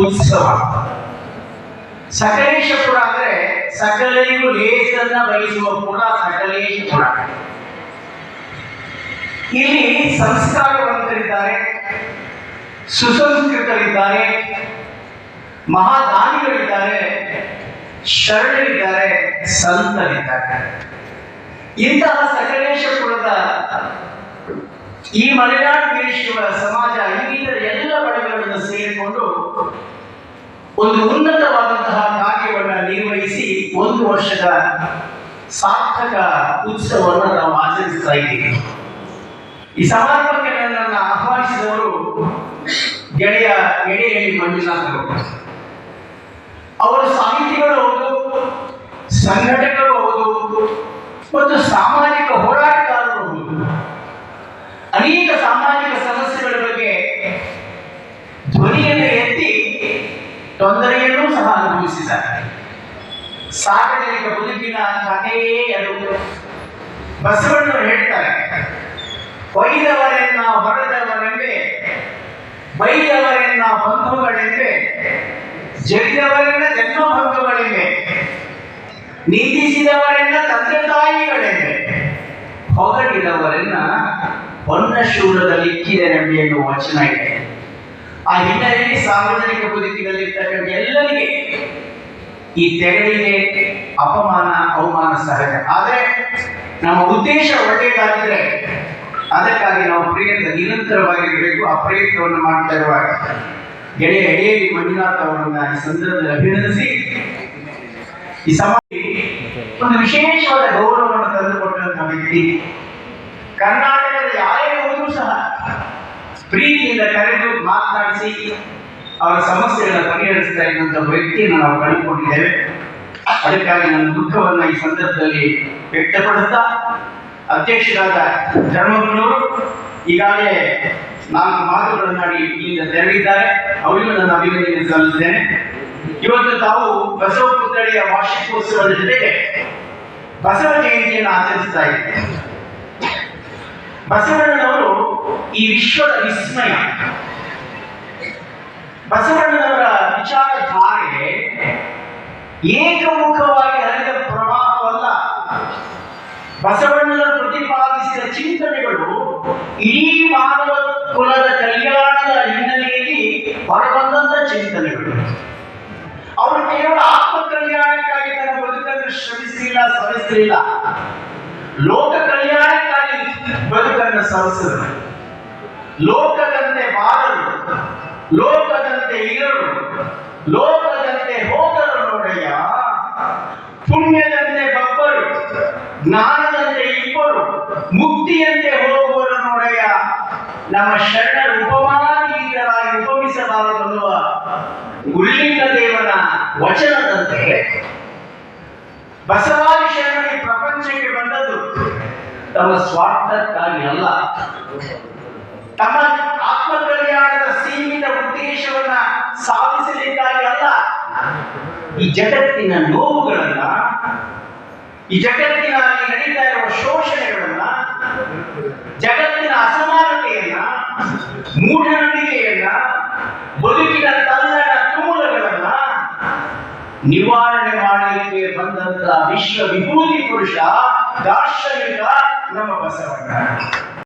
ಉತ್ಸವ. ಸಕಲೇಶಪುರ ಅಂದ್ರೆ ಸಕಲರಿಗೂ ಲೇಸನ್ನ ಬಯಸುವ ಪುರ ಕೂಡ ಇಲ್ಲಿ ಸಂಸ್ಕಾರವಂತರಿದ್ದಾರೆ, ಸುಸಂಸ್ಕೃತರಿದ್ದಾರೆ, ಮಹಾದಾನಿಗಳಿದ್ದಾರೆ, ಶರಣರಿದ್ದಾರೆ, ಸಂತರಿದ್ದಾರೆ. ಇಂತಹ ಸಕಲೇಶಪುರದ ಈ ಮಲೆನಾಡು ದೇಶಗಳ ಸಮಾಜ ಒಂದು ಉನ್ನತವಾದಂತಹ ಕಾರ್ಯವನ್ನು ನಿರ್ವಹಿಸಿ ಒಂದು ವರ್ಷದ ಸಾರ್ಥಕ ಉತ್ಸವವನ್ನು ನಾವು ಆಚರಿಸ್ತಾ ಇದ್ದೀವಿ. ಈ ಸಮಾರಂಭಕ್ಕೆ ನನ್ನನ್ನು ಆಹ್ವಾನಿಸಿದವರು ಗೆಳೆಯ ಗೆಳೆಯಲ್ಲಿ ಮಂಜುನಾಥರು. ಅವರು ಸಾಹಿತಿಗಳು ಹೌದು, ಸಂಘಟಕರು ಹೌದು, ಮತ್ತು ಸಾಮಾಜಿಕ ಸಾರ್ವಜನಿಕ ಬದುಕಿನ ಕಥೆಯೇ ಅದು. ಬಸವಣ್ಣರು ಹೇಳ್ತಾರೆ ಒಯ್ದವರೆನ್ನ ಹೊರದವರೆಂದೆ ಬೈದವರೆನ್ನ ಬಂಧುಗಳೆಂಬೆ ಜರಿದವರೆನ್ನ ಜನ್ಮ ಬಂಧುಗಳೆಂಬೆ ನಿಂದಿಸಿದವರೆನ್ನ ತಂದೆ ತಾಯಿಗಳೆಂಬೆ ಹೊಗಳಿದವರೆನ್ನ ಹೊನ್ನ ಶೂಲದಲ್ಲಿ ಇಕ್ಕಿದರೆಂಬೆ ಎನ್ನುವ ವಚನ ಇದೆ. ಆ ಹಿನ್ನೆಲೆಯಲ್ಲಿ ಸಾರ್ವಜನಿಕ ಬದುಕಿನಲ್ಲಿರ್ತಕ್ಕಂಥ ಎಲ್ಲರಿಗೆ ಈ ತೆರೆಗೆ ಅಪಮಾನ, ಅವಮಾನ ಸಹಜ. ಆದರೆ ನಮ್ಮ ಉದ್ದೇಶ ಒಳ್ಳೆಯದಾಗಿದ್ರೆ ಅದಕ್ಕಾಗಿ ನಾವು ಪ್ರಯತ್ನ ನಿರಂತರವಾಗಿರಬೇಕು. ಆ ಪ್ರಯತ್ನವನ್ನು ಮಾಡ್ತಾ ಇರುವಾಗ ಗೆಳೆಯ ಎಡೆಯಲ್ಲಿ ಮಂಜುನಾಥ್ ಅವರನ್ನ ಈ ಸಂದರ್ಭದಲ್ಲಿ ಅಭಿನಂದಿಸಿ. ಈ ಸಮಾಜ ಒಂದು ವಿಶೇಷವಾದ ಗೌರವವನ್ನು ತಂದುಕೊಟ್ಟಂತಹ ವ್ಯಕ್ತಿ. ಕರ್ನಾಟಕದ ಯಾರೇ ಹೋದರೂ ಸಹ ಪ್ರೀತಿಯಿಂದ ಕರೆದು ಮಾತನಾಡಿಸಿ ಅವರ ಸಮಸ್ಯೆಗಳನ್ನು ಪರಿಹರಿಸ್ತಾ ಇದ್ದಂಥ ವ್ಯಕ್ತಿಯನ್ನು ನಾವು ಕಂಡುಕೊಂಡಿದ್ದೇವೆ. ಅದಕ್ಕಾಗಿ ನನ್ನ ದುಃಖವನ್ನು ಈ ಸಂದರ್ಭದಲ್ಲಿ ವ್ಯಕ್ತಪಡಿಸ್ತಾ, ಅಧ್ಯಕ್ಷರಾದ ಧರ್ಮಗುರು ಈಗಾಗಲೇ ನಾಲ್ಕು ಮಾತುಗಳನ್ನಾಡಿ ಇಲ್ಲಿಂದ ತೆರಳಿದ್ದಾರೆ ಅವರಿಗೂ ನನ್ನ ಅಭಿನಂದನೆ ಸಲ್ಲಿಸ್ತೇನೆ ಇವತ್ತು ತಾವು ಬಸವ ಪುತ್ಥಳಿಯ ವಾರ್ಷಿಕೋತ್ಸವದ ಜೊತೆಗೆ ಬಸವ ಜಯಂತಿಯನ್ನು ಆಚರಿಸ್ತಾ ಇದ್ದೇವೆ. ಬಸವಣ್ಣನವರು ಈ ವಿಶ್ವದ ವಿಸ್ಮಯ ಏಕಮುಖವಾಗಿ ಹರಿದ ಪ್ರವಾಹವಲ್ಲ. ಬಸವಣ್ಣನ ಪ್ರತಿಪಾದಿಸಿದ ಚಿಂತನೆಗಳು ಇಡೀ ಮಾನವ ಕುಲದ ಕಲ್ಯಾಣದ ಹಿನ್ನೆಲೆಯಲ್ಲಿ ಹೊರಬಂದಂತ ಚಿಂತನೆಗಳು. ಅವರು ಕೇವಲ ಆತ್ಮ ಕಲ್ಯಾಣಕ್ಕಾಗಿ ತನ್ನ ಬದುಕನ್ನು ಶ್ರಮಿಸಲಿಲ್ಲ ಸವಿಸಲಿಲ್ಲ. ಲೋಕ ಕಲ್ಯಾಣಕ್ಕಾಗಿ ಬದುಕನ್ನು ಸವಿಸಿದರು ಲೋಕದಂತೆ ಬಾರರು. ಲೋಕದಂತೆ ಇರರು. ಲೋಕದಂತೆ ಜ್ಞಾನದಂತೆ ಇಬ್ಬರು ಮುಕ್ತಿಯಂತೆ ಹೋಗುವರು ನಮ್ಮ ಶರಣರ ಉಪಮಾನೀಯರಾಗಿ ಉಪಮಿಸಬಾರದನ್ನುವ ಉಲ್ಲಿಂಗ ದೇವನ ವಚನದಂತೆ ಬಸವಾದಿ ಶರಣರು ಪ್ರಪಂಚಕ್ಕೆ ಬಂದದ್ದು ತಮ್ಮ ಸ್ವಾರ್ಥಕ್ಕಾಗಿ ಅಲ್ಲ. ತಮ್ಮ ಆತ್ಮ ಕಲ್ಯಾಣದ ಸೀಮಿತ ಉದ್ದೇಶವನ್ನ ಸಾಧಿಸಲಿಕ್ಕಾಗಿ ಅಲ್ಲ. ಈ ಜಗತ್ತಿನ ನೋವುಗಳನ್ನ ಈ ಜಗತ್ತಿನಲ್ಲಿ ನಡೀತಾ ಇರುವ ಶೋಷಣೆಗಳನ್ನ, ಜಗತ್ತಿನ ಅಸಮಾನತೆಯನ್ನ, ಮೂಢನಂಬಿಕೆಯನ್ನ, ಬದುಕಿನ ತಲ್ಲಣ ತುಮುಲಗಳನ್ನ ನಿವಾರಣೆ ಮಾಡಲಿಕ್ಕೆ ಬಂದಂತ ವಿಶ್ವ ವಿಭೂತಿ ಪುರುಷ, ದಾರ್ಶನಿಕ ನಮ್ಮ ಬಸವಣ್ಣ.